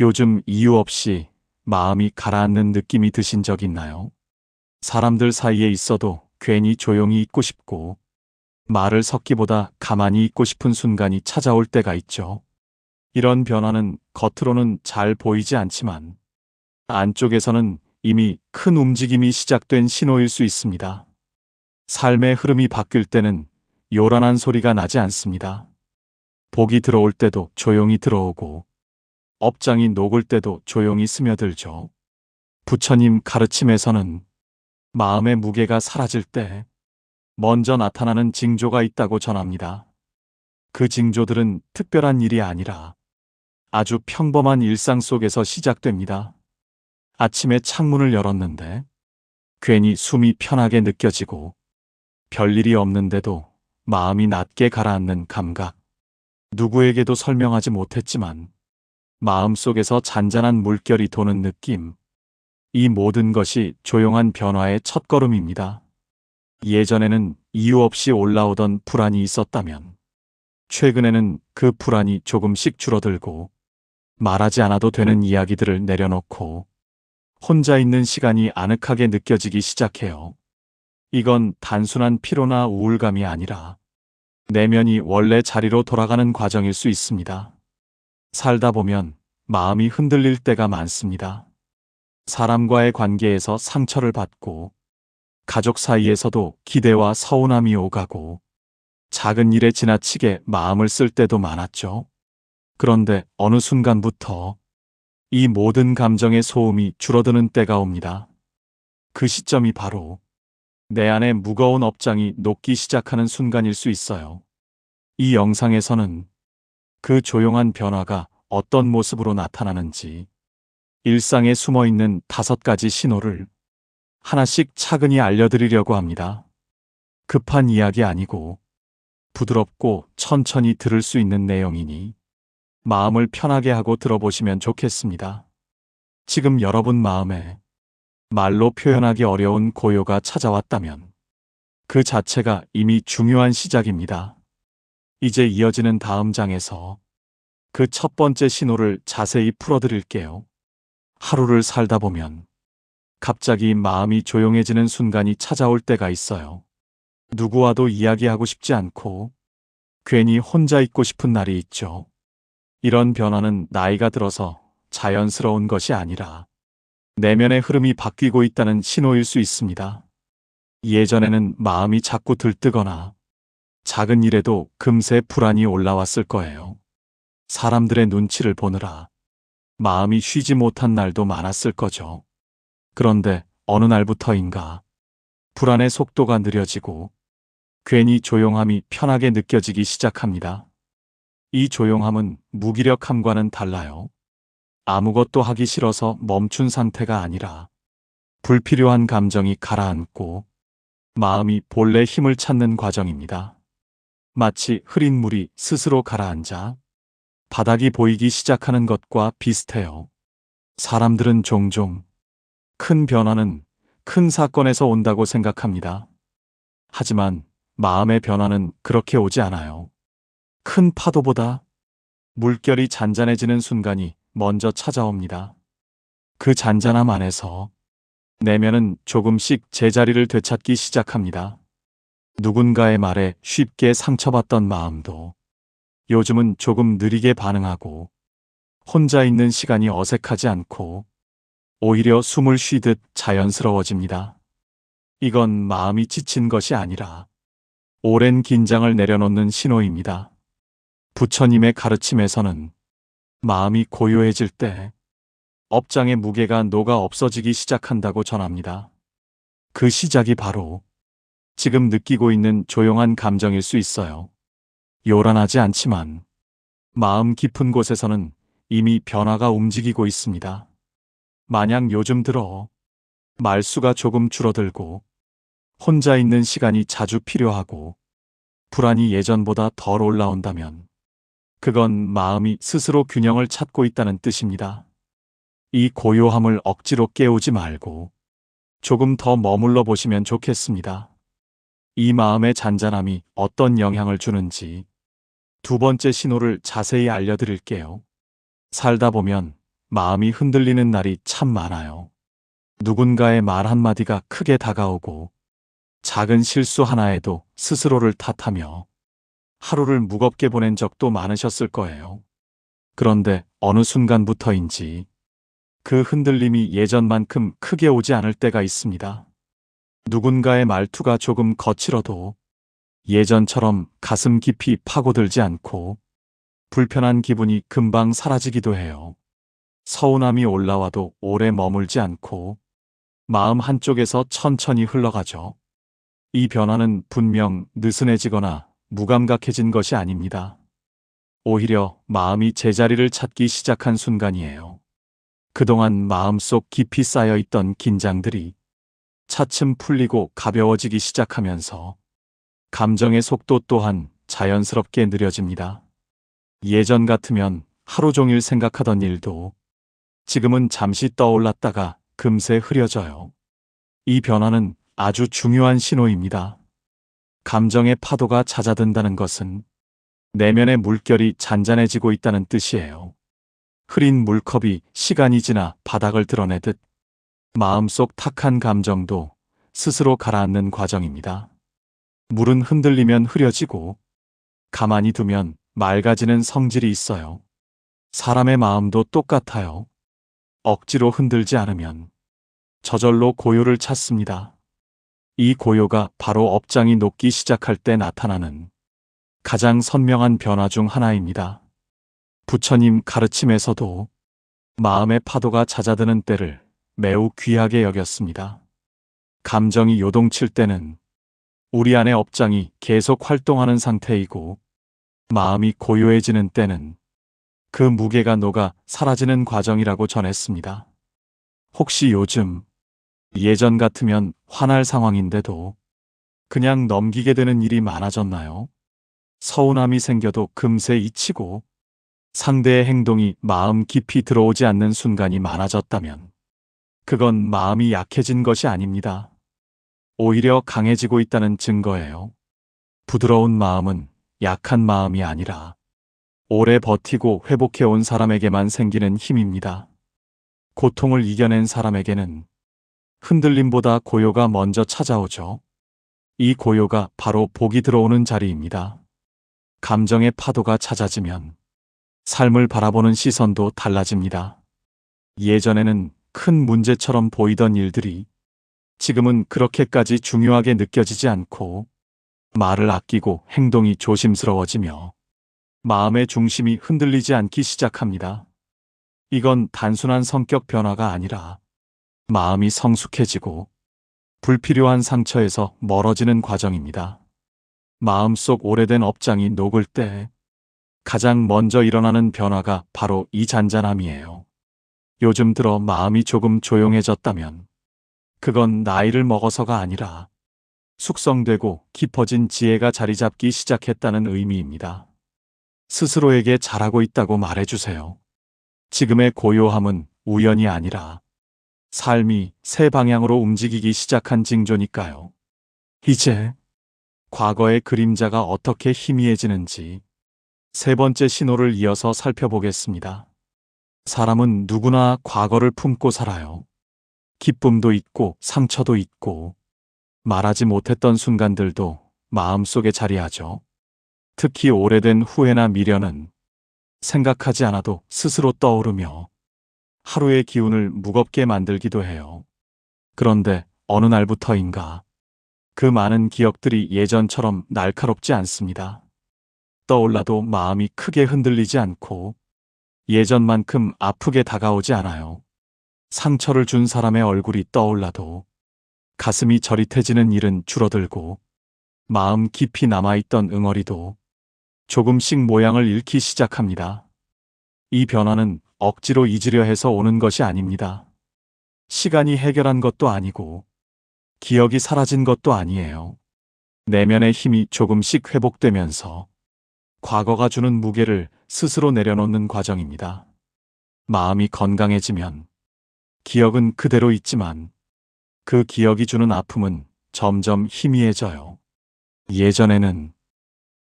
요즘 이유 없이 마음이 가라앉는 느낌이 드신 적 있나요? 사람들 사이에 있어도 괜히 조용히 있고 싶고 말을 섞기보다 가만히 있고 싶은 순간이 찾아올 때가 있죠. 이런 변화는 겉으로는 잘 보이지 않지만 안쪽에서는 이미 큰 움직임이 시작된 신호일 수 있습니다. 삶의 흐름이 바뀔 때는 요란한 소리가 나지 않습니다. 복이 들어올 때도 조용히 들어오고 업장이 녹을 때도 조용히 스며들죠. 부처님 가르침에서는 마음의 무게가 사라질 때 먼저 나타나는 징조가 있다고 전합니다. 그 징조들은 특별한 일이 아니라 아주 평범한 일상 속에서 시작됩니다. 아침에 창문을 열었는데 괜히 숨이 편하게 느껴지고 별일이 없는데도 마음이 낮게 가라앉는 감각. 누구에게도 설명하지 못했지만 마음속에서 잔잔한 물결이 도는 느낌. 이 모든 것이 조용한 변화의 첫걸음입니다. 예전에는 이유 없이 올라오던 불안이 있었다면 최근에는 그 불안이 조금씩 줄어들고 말하지 않아도 되는 이야기들을 내려놓고 혼자 있는 시간이 아늑하게 느껴지기 시작해요. 이건 단순한 피로나 우울감이 아니라 내면이 원래 자리로 돌아가는 과정일 수 있습니다. 살다 보면 마음이 흔들릴 때가 많습니다. 사람과의 관계에서 상처를 받고 가족 사이에서도 기대와 서운함이 오가고 작은 일에 지나치게 마음을 쓸 때도 많았죠. 그런데 어느 순간부터 이 모든 감정의 소음이 줄어드는 때가 옵니다. 그 시점이 바로 내 안에 무거운 업장이 녹기 시작하는 순간일 수 있어요. 이 영상에서는 그 조용한 변화가 어떤 모습으로 나타나는지 일상에 숨어 있는 다섯 가지 신호를 하나씩 차근히 알려드리려고 합니다. 급한 이야기 아니고 부드럽고 천천히 들을 수 있는 내용이니 마음을 편하게 하고 들어보시면 좋겠습니다. 지금 여러분 마음에 말로 표현하기 어려운 고요가 찾아왔다면 그 자체가 이미 중요한 시작입니다. 이제 이어지는 다음 장에서 그 첫 번째 신호를 자세히 풀어드릴게요. 하루를 살다 보면 갑자기 마음이 조용해지는 순간이 찾아올 때가 있어요. 누구와도 이야기하고 싶지 않고 괜히 혼자 있고 싶은 날이 있죠. 이런 변화는 나이가 들어서 자연스러운 것이 아니라 내면의 흐름이 바뀌고 있다는 신호일 수 있습니다. 예전에는 마음이 자꾸 들뜨거나 작은 일에도 금세 불안이 올라왔을 거예요. 사람들의 눈치를 보느라 마음이 쉬지 못한 날도 많았을 거죠. 그런데 어느 날부터인가 불안의 속도가 느려지고 괜히 조용함이 편하게 느껴지기 시작합니다. 이 조용함은 무기력함과는 달라요. 아무것도 하기 싫어서 멈춘 상태가 아니라 불필요한 감정이 가라앉고 마음이 본래 힘을 찾는 과정입니다. 마치 흐린 물이 스스로 가라앉아 바닥이 보이기 시작하는 것과 비슷해요. 사람들은 종종 큰 변화는 큰 사건에서 온다고 생각합니다. 하지만 마음의 변화는 그렇게 오지 않아요. 큰 파도보다 물결이 잔잔해지는 순간이 먼저 찾아옵니다. 그 잔잔함 안에서 내면은 조금씩 제자리를 되찾기 시작합니다. 누군가의 말에 쉽게 상처받던 마음도 요즘은 조금 느리게 반응하고 혼자 있는 시간이 어색하지 않고 오히려 숨을 쉬듯 자연스러워집니다. 이건 마음이 지친 것이 아니라 오랜 긴장을 내려놓는 신호입니다. 부처님의 가르침에서는 마음이 고요해질 때 업장의 무게가 녹아 없어지기 시작한다고 전합니다. 그 시작이 바로 지금 느끼고 있는 조용한 감정일 수 있어요. 요란하지 않지만 마음 깊은 곳에서는 이미 변화가 움직이고 있습니다. 만약 요즘 들어 말수가 조금 줄어들고 혼자 있는 시간이 자주 필요하고 불안이 예전보다 덜 올라온다면 그건 마음이 스스로 균형을 찾고 있다는 뜻입니다. 이 고요함을 억지로 깨우지 말고 조금 더 머물러 보시면 좋겠습니다. 이 마음의 잔잔함이 어떤 영향을 주는지 두 번째 신호를 자세히 알려드릴게요. 살다 보면 마음이 흔들리는 날이 참 많아요. 누군가의 말 한마디가 크게 다가오고 작은 실수 하나에도 스스로를 탓하며 하루를 무겁게 보낸 적도 많으셨을 거예요. 그런데 어느 순간부터인지 그 흔들림이 예전만큼 크게 오지 않을 때가 있습니다. 누군가의 말투가 조금 거칠어도 예전처럼 가슴 깊이 파고들지 않고 불편한 기분이 금방 사라지기도 해요. 서운함이 올라와도 오래 머물지 않고 마음 한쪽에서 천천히 흘러가죠. 이 변화는 분명 느슨해지거나 무감각해진 것이 아닙니다. 오히려 마음이 제자리를 찾기 시작한 순간이에요. 그동안 마음속 깊이 쌓여 있던 긴장들이 차츰 풀리고 가벼워지기 시작하면서 감정의 속도 또한 자연스럽게 느려집니다. 예전 같으면 하루 종일 생각하던 일도 지금은 잠시 떠올랐다가 금세 흐려져요. 이 변화는 아주 중요한 신호입니다. 감정의 파도가 잦아든다는 것은 내면의 물결이 잔잔해지고 있다는 뜻이에요. 흐린 물컵이 시간이 지나 바닥을 드러내듯 마음속 탁한 감정도 스스로 가라앉는 과정입니다. 물은 흔들리면 흐려지고 가만히 두면 맑아지는 성질이 있어요. 사람의 마음도 똑같아요. 억지로 흔들지 않으면 저절로 고요를 찾습니다. 이 고요가 바로 업장이 녹기 시작할 때 나타나는 가장 선명한 변화 중 하나입니다. 부처님 가르침에서도 마음의 파도가 잦아드는 때를 매우 귀하게 여겼습니다. 감정이 요동칠 때는 우리 안의 업장이 계속 활동하는 상태이고 마음이 고요해지는 때는 그 무게가 녹아 사라지는 과정이라고 전했습니다. 혹시 요즘 예전 같으면 화날 상황인데도 그냥 넘기게 되는 일이 많아졌나요? 서운함이 생겨도 금세 잊히고 상대의 행동이 마음 깊이 들어오지 않는 순간이 많아졌다면 그건 마음이 약해진 것이 아닙니다. 오히려 강해지고 있다는 증거예요. 부드러운 마음은 약한 마음이 아니라 오래 버티고 회복해온 사람에게만 생기는 힘입니다. 고통을 이겨낸 사람에게는 흔들림보다 고요가 먼저 찾아오죠. 이 고요가 바로 복이 들어오는 자리입니다. 감정의 파도가 찾아지면 삶을 바라보는 시선도 달라집니다. 예전에는 큰 문제처럼 보이던 일들이 지금은 그렇게까지 중요하게 느껴지지 않고 말을 아끼고 행동이 조심스러워지며 마음의 중심이 흔들리지 않기 시작합니다. 이건 단순한 성격 변화가 아니라 마음이 성숙해지고 불필요한 상처에서 멀어지는 과정입니다. 마음속 오래된 업장이 녹을 때 가장 먼저 일어나는 변화가 바로 이 잔잔함이에요. 요즘 들어 마음이 조금 조용해졌다면 그건 나이를 먹어서가 아니라 숙성되고 깊어진 지혜가 자리 잡기 시작했다는 의미입니다. 스스로에게 잘하고 있다고 말해주세요. 지금의 고요함은 우연이 아니라 삶이 새 방향으로 움직이기 시작한 징조니까요. 이제 과거의 그림자가 어떻게 희미해지는지 세 번째 신호를 이어서 살펴보겠습니다. 사람은 누구나 과거를 품고 살아요. 기쁨도 있고 상처도 있고 말하지 못했던 순간들도 마음속에 자리하죠. 특히 오래된 후회나 미련은 생각하지 않아도 스스로 떠오르며 하루의 기운을 무겁게 만들기도 해요. 그런데 어느 날부터인가 그 많은 기억들이 예전처럼 날카롭지 않습니다. 떠올라도 마음이 크게 흔들리지 않고 예전만큼 아프게 다가오지 않아요. 상처를 준 사람의 얼굴이 떠올라도 가슴이 저릿해지는 일은 줄어들고 마음 깊이 남아있던 응어리도 조금씩 모양을 잃기 시작합니다. 이 변화는 억지로 잊으려 해서 오는 것이 아닙니다. 시간이 해결한 것도 아니고 기억이 사라진 것도 아니에요. 내면의 힘이 조금씩 회복되면서 과거가 주는 무게를 스스로 내려놓는 과정입니다. 마음이 건강해지면 기억은 그대로 있지만 그 기억이 주는 아픔은 점점 희미해져요. 예전에는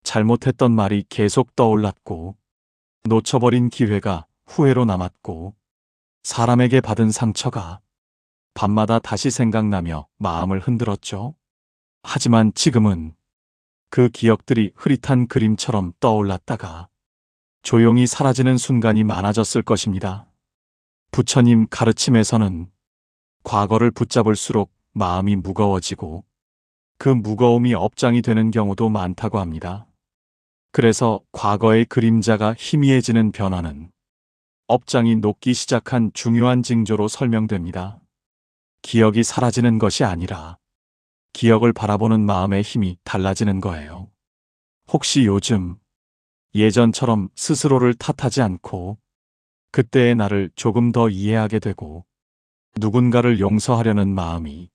잘못했던 말이 계속 떠올랐고 놓쳐버린 기회가 후회로 남았고 사람에게 받은 상처가 밤마다 다시 생각나며 마음을 흔들었죠. 하지만 지금은 그 기억들이 흐릿한 그림처럼 떠올랐다가 조용히 사라지는 순간이 많아졌을 것입니다. 부처님 가르침에서는 과거를 붙잡을수록 마음이 무거워지고 그 무거움이 업장이 되는 경우도 많다고 합니다. 그래서 과거의 그림자가 희미해지는 변화는 업장이 녹기 시작한 중요한 징조로 설명됩니다. 기억이 사라지는 것이 아니라 기억을 바라보는 마음의 힘이 달라지는 거예요. 혹시 요즘 예전처럼 스스로를 탓하지 않고 그때의 나를 조금 더 이해하게 되고 누군가를 용서하려는 마음이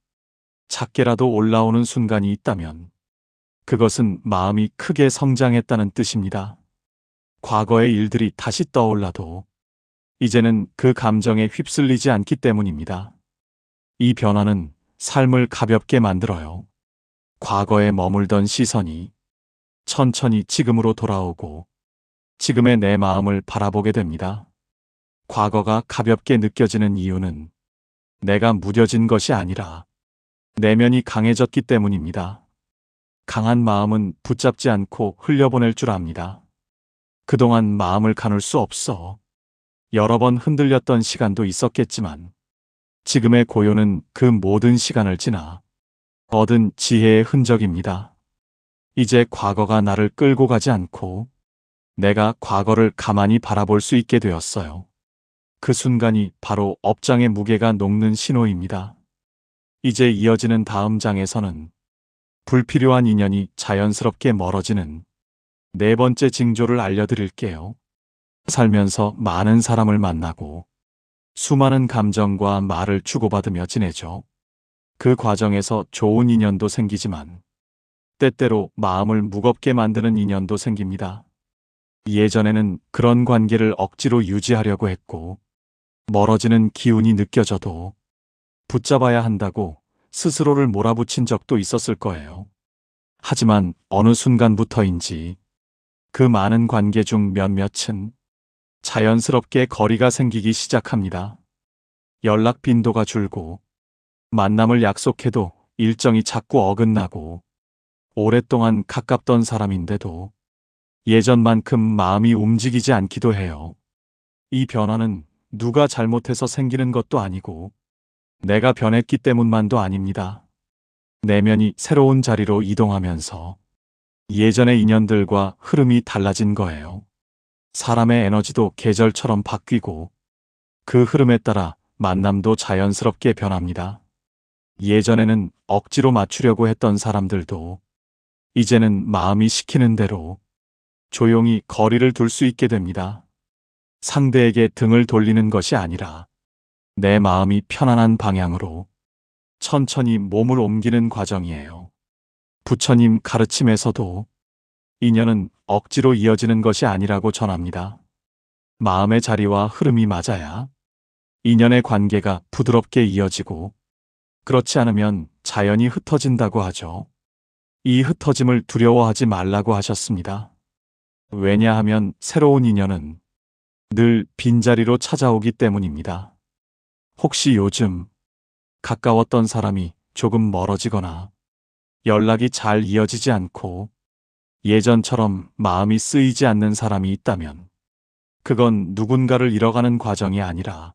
작게라도 올라오는 순간이 있다면 그것은 마음이 크게 성장했다는 뜻입니다. 과거의 일들이 다시 떠올라도 이제는 그 감정에 휩쓸리지 않기 때문입니다. 이 변화는 삶을 가볍게 만들어요. 과거에 머물던 시선이 천천히 지금으로 돌아오고 지금의 내 마음을 바라보게 됩니다. 과거가 가볍게 느껴지는 이유는 내가 무뎌진 것이 아니라 내면이 강해졌기 때문입니다. 강한 마음은 붙잡지 않고 흘려보낼 줄 압니다. 그동안 마음을 가눌 수 없어 여러 번 흔들렸던 시간도 있었겠지만 지금의 고요는 그 모든 시간을 지나 얻은 지혜의 흔적입니다. 이제 과거가 나를 끌고 가지 않고 내가 과거를 가만히 바라볼 수 있게 되었어요. 그 순간이 바로 업장의 무게가 녹는 신호입니다. 이제 이어지는 다음 장에서는 불필요한 인연이 자연스럽게 멀어지는 네 번째 징조를 알려드릴게요. 살면서 많은 사람을 만나고 수많은 감정과 말을 주고받으며 지내죠. 그 과정에서 좋은 인연도 생기지만 때때로 마음을 무겁게 만드는 인연도 생깁니다. 예전에는 그런 관계를 억지로 유지하려고 했고 멀어지는 기운이 느껴져도 붙잡아야 한다고 스스로를 몰아붙인 적도 있었을 거예요. 하지만 어느 순간부터인지 그 많은 관계 중 몇몇은 자연스럽게 거리가 생기기 시작합니다. 연락 빈도가 줄고 만남을 약속해도 일정이 자꾸 어긋나고 오랫동안 가깝던 사람인데도 예전만큼 마음이 움직이지 않기도 해요. 이 변화는 누가 잘못해서 생기는 것도 아니고 내가 변했기 때문만도 아닙니다. 내면이 새로운 자리로 이동하면서 예전의 인연들과 흐름이 달라진 거예요. 사람의 에너지도 계절처럼 바뀌고 그 흐름에 따라 만남도 자연스럽게 변합니다. 예전에는 억지로 맞추려고 했던 사람들도 이제는 마음이 시키는 대로 조용히 거리를 둘 수 있게 됩니다. 상대에게 등을 돌리는 것이 아니라 내 마음이 편안한 방향으로 천천히 몸을 옮기는 과정이에요. 부처님 가르침에서도 인연은 억지로 이어지는 것이 아니라고 전합니다. 마음의 자리와 흐름이 맞아야 인연의 관계가 부드럽게 이어지고 그렇지 않으면 자연이 흩어진다고 하죠. 이 흩어짐을 두려워하지 말라고 하셨습니다. 왜냐하면 새로운 인연은 늘 빈자리로 찾아오기 때문입니다. 혹시 요즘 가까웠던 사람이 조금 멀어지거나 연락이 잘 이어지지 않고 예전처럼 마음이 쓰이지 않는 사람이 있다면 그건 누군가를 잃어가는 과정이 아니라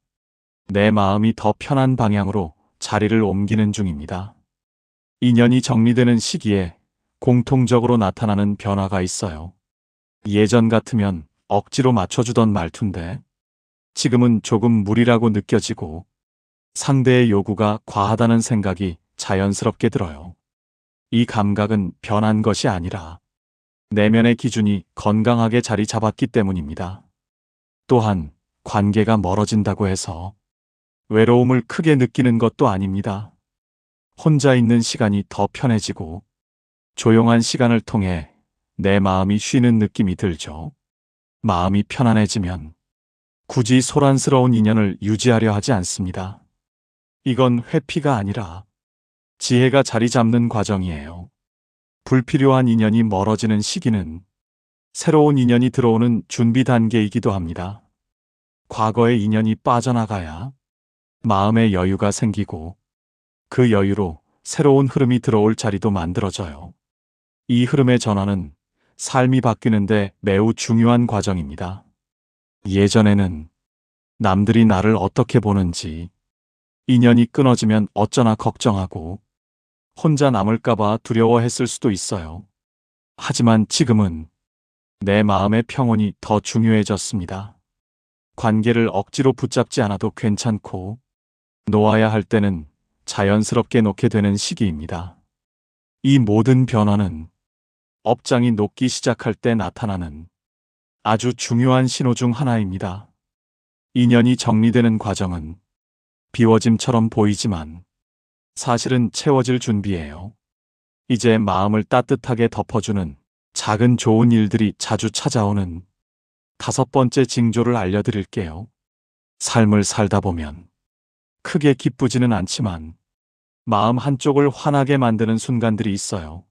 내 마음이 더 편한 방향으로 자리를 옮기는 중입니다. 인연이 정리되는 시기에 공통적으로 나타나는 변화가 있어요. 예전 같으면 억지로 맞춰주던 말투인데 지금은 조금 무리라고 느껴지고 상대의 요구가 과하다는 생각이 자연스럽게 들어요. 이 감각은 변한 것이 아니라 내면의 기준이 건강하게 자리 잡았기 때문입니다. 또한 관계가 멀어진다고 해서 외로움을 크게 느끼는 것도 아닙니다. 혼자 있는 시간이 더 편해지고 조용한 시간을 통해 내 마음이 쉬는 느낌이 들죠. 마음이 편안해지면 굳이 소란스러운 인연을 유지하려 하지 않습니다. 이건 회피가 아니라 지혜가 자리 잡는 과정이에요. 불필요한 인연이 멀어지는 시기는 새로운 인연이 들어오는 준비 단계이기도 합니다. 과거의 인연이 빠져나가야 마음의 여유가 생기고 그 여유로 새로운 흐름이 들어올 자리도 만들어져요. 이 흐름의 전환은 삶이 바뀌는데 매우 중요한 과정입니다. 예전에는 남들이 나를 어떻게 보는지, 인연이 끊어지면 어쩌나 걱정하고, 혼자 남을까봐 두려워했을 수도 있어요. 하지만 지금은 내 마음의 평온이 더 중요해졌습니다. 관계를 억지로 붙잡지 않아도 괜찮고, 놓아야 할 때는 자연스럽게 놓게 되는 시기입니다. 이 모든 변화는 업장이 녹기 시작할 때 나타나는 아주 중요한 신호 중 하나입니다. 인연이 정리되는 과정은 비워짐처럼 보이지만 사실은 채워질 준비예요. 이제 마음을 따뜻하게 덮어주는 작은 좋은 일들이 자주 찾아오는 다섯 번째 징조를 알려드릴게요. 삶을 살다 보면 크게 기쁘지는 않지만 마음 한쪽을 환하게 만드는 순간들이 있어요.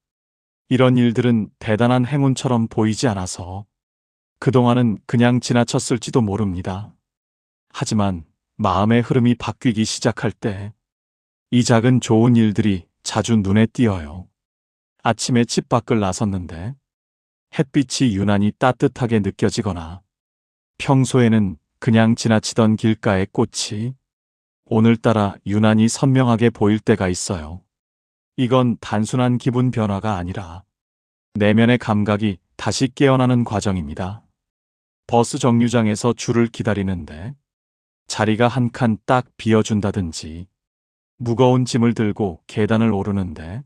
이런 일들은 대단한 행운처럼 보이지 않아서 그동안은 그냥 지나쳤을지도 모릅니다. 하지만 마음의 흐름이 바뀌기 시작할 때 이 작은 좋은 일들이 자주 눈에 띄어요. 아침에 집 밖을 나섰는데 햇빛이 유난히 따뜻하게 느껴지거나 평소에는 그냥 지나치던 길가의 꽃이 오늘따라 유난히 선명하게 보일 때가 있어요. 이건 단순한 기분 변화가 아니라 내면의 감각이 다시 깨어나는 과정입니다. 버스 정류장에서 줄을 기다리는데 자리가 한 칸 딱 비어준다든지 무거운 짐을 들고 계단을 오르는데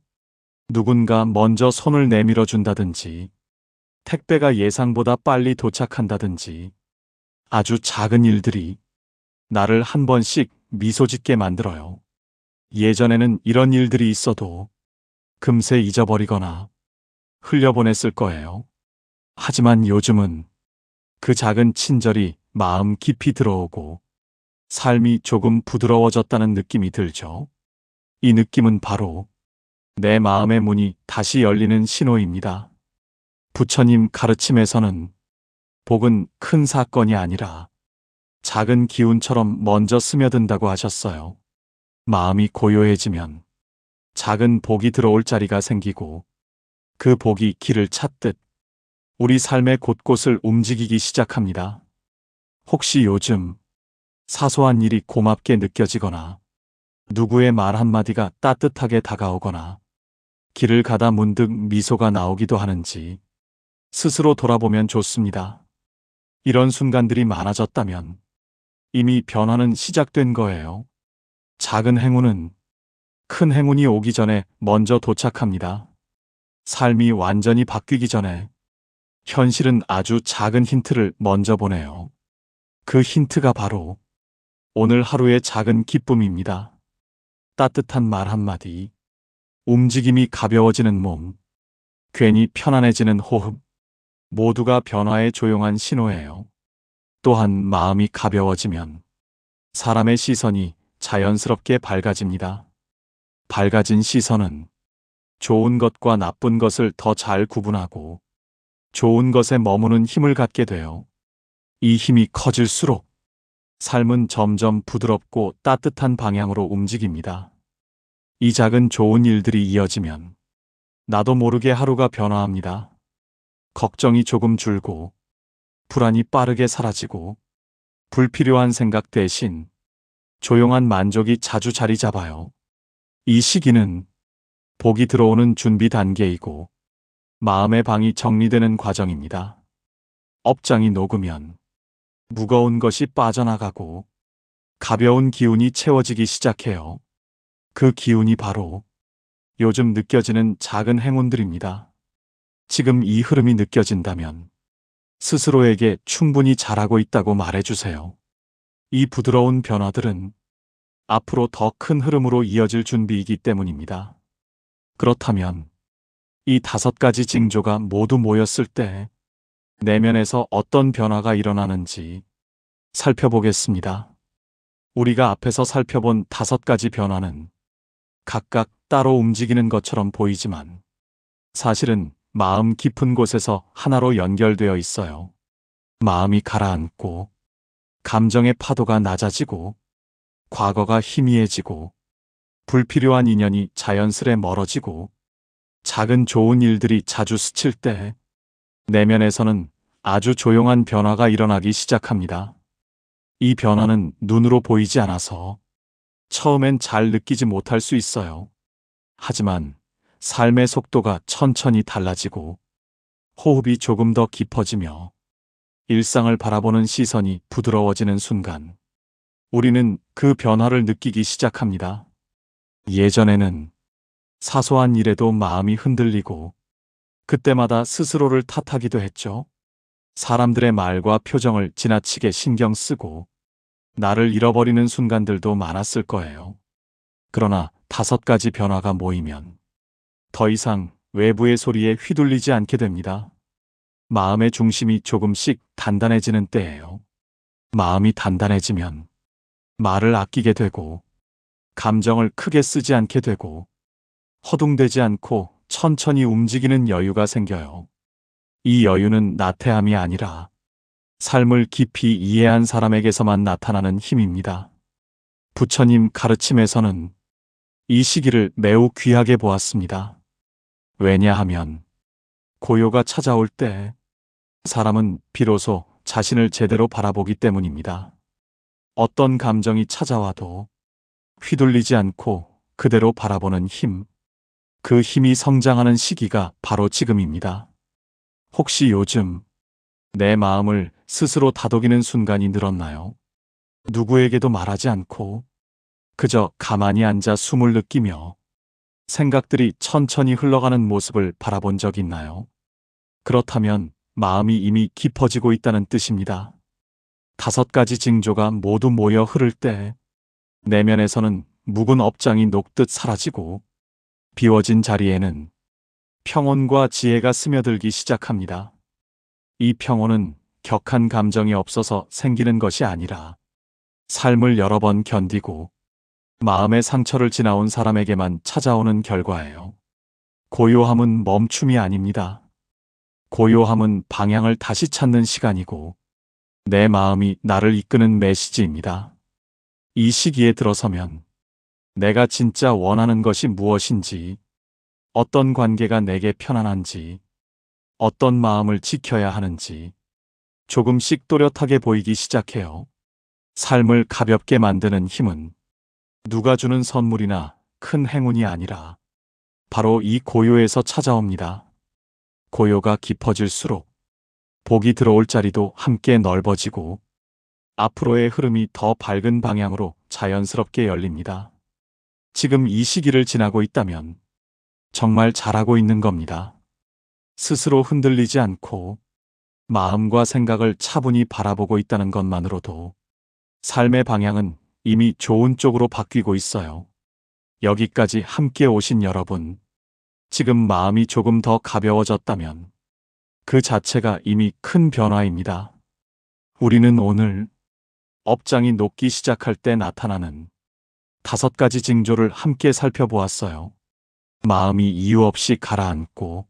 누군가 먼저 손을 내밀어 준다든지 택배가 예상보다 빨리 도착한다든지 아주 작은 일들이 나를 한 번씩 미소 짓게 만들어요. 예전에는 이런 일들이 있어도 금세 잊어버리거나 흘려보냈을 거예요. 하지만 요즘은 그 작은 친절이 마음 깊이 들어오고 삶이 조금 부드러워졌다는 느낌이 들죠. 이 느낌은 바로 내 마음의 문이 다시 열리는 신호입니다. 부처님 가르침에서는 복은 큰 사건이 아니라 작은 기운처럼 먼저 스며든다고 하셨어요. 마음이 고요해지면 작은 복이 들어올 자리가 생기고 그 복이 길을 찾듯 우리 삶의 곳곳을 움직이기 시작합니다. 혹시 요즘 사소한 일이 고맙게 느껴지거나 누구의 말 한마디가 따뜻하게 다가오거나 길을 가다 문득 미소가 나오기도 하는지 스스로 돌아보면 좋습니다. 이런 순간들이 많아졌다면 이미 변화는 시작된 거예요. 작은 행운은 큰 행운이 오기 전에 먼저 도착합니다. 삶이 완전히 바뀌기 전에 현실은 아주 작은 힌트를 먼저 보내요. 그 힌트가 바로 오늘 하루의 작은 기쁨입니다. 따뜻한 말 한마디, 움직임이 가벼워지는 몸, 괜히 편안해지는 호흡, 모두가 변화의 조용한 신호예요. 또한 마음이 가벼워지면 사람의 시선이 자연스럽게 밝아집니다. 밝아진 시선은 좋은 것과 나쁜 것을 더 잘 구분하고 좋은 것에 머무는 힘을 갖게 돼요. 이 힘이 커질수록 삶은 점점 부드럽고 따뜻한 방향으로 움직입니다. 이 작은 좋은 일들이 이어지면 나도 모르게 하루가 변화합니다. 걱정이 조금 줄고 불안이 빠르게 사라지고 불필요한 생각 대신 조용한 만족이 자주 자리 잡아요. 이 시기는 복이 들어오는 준비 단계이고 마음의 방이 정리되는 과정입니다. 업장이 녹으면 무거운 것이 빠져나가고 가벼운 기운이 채워지기 시작해요. 그 기운이 바로 요즘 느껴지는 작은 행운들입니다. 지금 이 흐름이 느껴진다면 스스로에게 충분히 잘하고 있다고 말해주세요. 이 부드러운 변화들은 앞으로 더 큰 흐름으로 이어질 준비이기 때문입니다. 그렇다면 이 다섯 가지 징조가 모두 모였을 때 내면에서 어떤 변화가 일어나는지 살펴보겠습니다. 우리가 앞에서 살펴본 다섯 가지 변화는 각각 따로 움직이는 것처럼 보이지만 사실은 마음 깊은 곳에서 하나로 연결되어 있어요. 마음이 가라앉고 감정의 파도가 낮아지고 과거가 희미해지고 불필요한 인연이 자연스레 멀어지고 작은 좋은 일들이 자주 스칠 때 내면에서는 아주 조용한 변화가 일어나기 시작합니다. 이 변화는 눈으로 보이지 않아서 처음엔 잘 느끼지 못할 수 있어요. 하지만 삶의 속도가 천천히 달라지고 호흡이 조금 더 깊어지며 일상을 바라보는 시선이 부드러워지는 순간 우리는 그 변화를 느끼기 시작합니다. 예전에는 사소한 일에도 마음이 흔들리고 그때마다 스스로를 탓하기도 했죠. 사람들의 말과 표정을 지나치게 신경 쓰고 나를 잃어버리는 순간들도 많았을 거예요. 그러나 다섯 가지 변화가 모이면 더 이상 외부의 소리에 휘둘리지 않게 됩니다. 마음의 중심이 조금씩 단단해지는 때예요. 마음이 단단해지면 말을 아끼게 되고 감정을 크게 쓰지 않게 되고 허둥대지 않고 천천히 움직이는 여유가 생겨요. 이 여유는 나태함이 아니라 삶을 깊이 이해한 사람에게서만 나타나는 힘입니다. 부처님 가르침에서는 이 시기를 매우 귀하게 보았습니다. 왜냐하면 고요가 찾아올 때 사람은 비로소 자신을 제대로 바라보기 때문입니다. 어떤 감정이 찾아와도 휘둘리지 않고 그대로 바라보는 힘, 그 힘이 성장하는 시기가 바로 지금입니다. 혹시 요즘 내 마음을 스스로 다독이는 순간이 늘었나요? 누구에게도 말하지 않고 그저 가만히 앉아 숨을 느끼며 생각들이 천천히 흘러가는 모습을 바라본 적 있나요? 그렇다면 마음이 이미 깊어지고 있다는 뜻입니다. 다섯 가지 징조가 모두 모여 흐를 때 내면에서는 묵은 업장이 녹듯 사라지고 비워진 자리에는 평온과 지혜가 스며들기 시작합니다. 이 평온은 격한 감정이 없어서 생기는 것이 아니라 삶을 여러 번 견디고 마음의 상처를 지나온 사람에게만 찾아오는 결과예요. 고요함은 멈춤이 아닙니다. 고요함은 방향을 다시 찾는 시간이고 내 마음이 나를 이끄는 메시지입니다. 이 시기에 들어서면 내가 진짜 원하는 것이 무엇인지, 어떤 관계가 내게 편안한지, 어떤 마음을 지켜야 하는지 조금씩 또렷하게 보이기 시작해요. 삶을 가볍게 만드는 힘은 누가 주는 선물이나 큰 행운이 아니라 바로 이 고요에서 찾아옵니다. 고요가 깊어질수록 복이 들어올 자리도 함께 넓어지고 앞으로의 흐름이 더 밝은 방향으로 자연스럽게 열립니다. 지금 이 시기를 지나고 있다면 정말 잘하고 있는 겁니다. 스스로 흔들리지 않고 마음과 생각을 차분히 바라보고 있다는 것만으로도 삶의 방향은 이미 좋은 쪽으로 바뀌고 있어요. 여기까지 함께 오신 여러분, 지금 마음이 조금 더 가벼워졌다면 그 자체가 이미 큰 변화입니다. 우리는 오늘 업장이 녹기 시작할 때 나타나는 다섯 가지 징조를 함께 살펴보았어요. 마음이 이유 없이 가라앉고,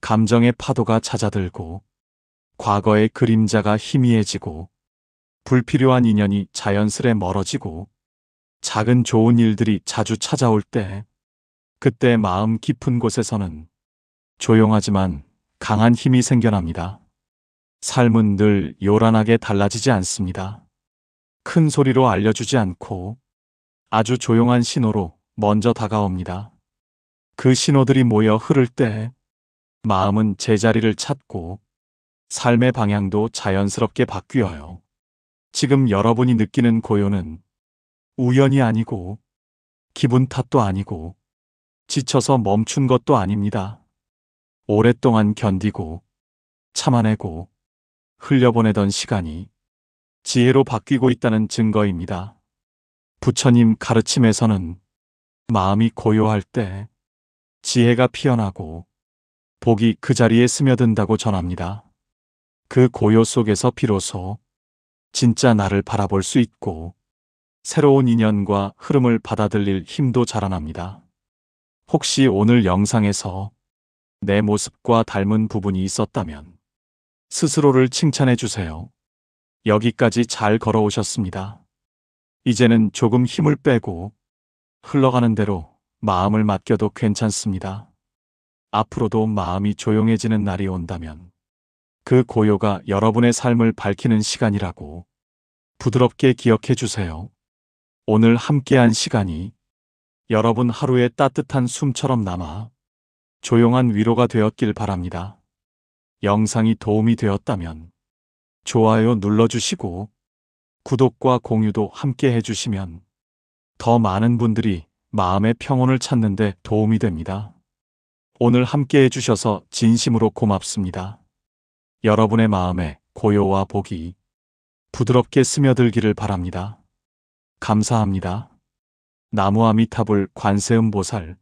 감정의 파도가 잦아들고, 과거의 그림자가 희미해지고, 불필요한 인연이 자연스레 멀어지고, 작은 좋은 일들이 자주 찾아올 때, 그때 마음 깊은 곳에서는 조용하지만 강한 힘이 생겨납니다. 삶은 늘 요란하게 달라지지 않습니다. 큰 소리로 알려주지 않고 아주 조용한 신호로 먼저 다가옵니다. 그 신호들이 모여 흐를 때 마음은 제자리를 찾고 삶의 방향도 자연스럽게 바뀌어요. 지금 여러분이 느끼는 고요는 우연이 아니고 기분 탓도 아니고 지쳐서 멈춘 것도 아닙니다. 오랫동안 견디고 참아내고 흘려보내던 시간이 지혜로 바뀌고 있다는 증거입니다. 부처님 가르침에서는 마음이 고요할 때 지혜가 피어나고 복이 그 자리에 스며든다고 전합니다. 그 고요 속에서 비로소 진짜 나를 바라볼 수 있고 새로운 인연과 흐름을 받아들일 힘도 자라납니다. 혹시 오늘 영상에서 내 모습과 닮은 부분이 있었다면 스스로를 칭찬해 주세요. 여기까지 잘 걸어오셨습니다. 이제는 조금 힘을 빼고 흘러가는 대로 마음을 맡겨도 괜찮습니다. 앞으로도 마음이 조용해지는 날이 온다면 그 고요가 여러분의 삶을 밝히는 시간이라고 부드럽게 기억해 주세요. 오늘 함께한 시간이 여러분 하루의 따뜻한 숨처럼 남아 조용한 위로가 되었길 바랍니다. 영상이 도움이 되었다면 좋아요 눌러주시고 구독과 공유도 함께 해주시면 더 많은 분들이 마음의 평온을 찾는데 도움이 됩니다. 오늘 함께 해주셔서 진심으로 고맙습니다. 여러분의 마음에 고요와 복이 부드럽게 스며들기를 바랍니다. 감사합니다. 나무 아미타불 관세음보살